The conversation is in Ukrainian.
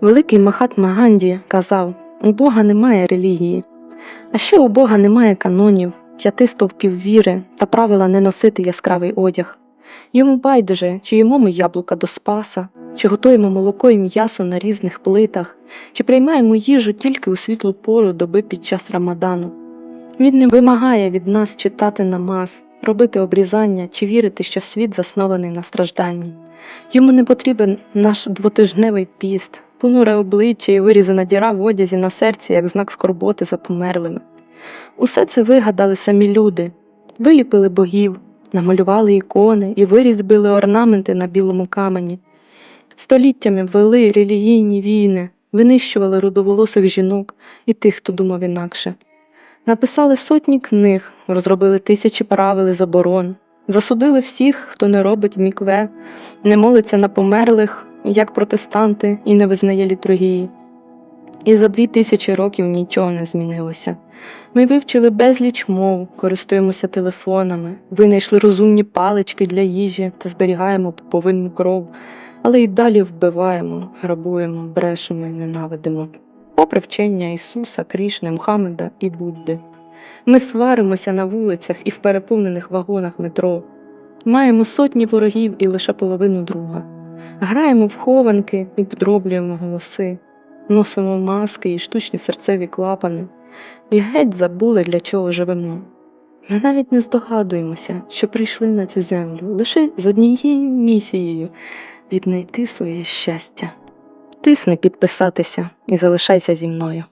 Великий Махатма Ганді казав: у Бога немає релігії, а ще у Бога немає канонів, п'яти стовпів віри та правила не носити яскравий одяг. Йому байдуже, чи їмо ми яблука до спаса, чи готуємо молоко і м'ясо на різних плитах, чи приймаємо їжу тільки у світлу пору доби під час рамадану. Він не вимагає від нас читати намаз, робити обрізання чи вірити, що світ заснований на стражданні. Йому не потрібен наш двотижневий піст, понуре обличчя і вирізана діра в одязі на серці як знак скорботи за померлими. Усе це вигадали самі люди, виліпили богів, намалювали ікони і вирізбили орнаменти на білому камені. Століттями вели релігійні війни, винищували рудоволосих жінок і тих, хто думав інакше. Написали сотні книг, розробили тисячі правил і заборон, засудили всіх, хто не робить мікве, не молиться на померлих, як протестанти, і не визнає літургії. І за дві тисячі років нічого не змінилося. Ми вивчили безліч мов, користуємося телефонами, винайшли розумні палички для їжі та зберігаємо повинну кров, але й далі вбиваємо, грабуємо, брешемо і ненавидимо. Попри вчення Ісуса, Крішни, Мухаммеда і Будди. Ми сваримося на вулицях і в переповнених вагонах метро. Маємо сотні ворогів і лише половину друга. Граємо в хованки і подроблюємо голоси, носимо маски і штучні серцеві клапани, і геть забули, для чого живемо. Ми навіть не здогадуємося, що прийшли на цю землю лише з однією місією віднайти своє щастя. Тисни підписатися і залишайся зі мною.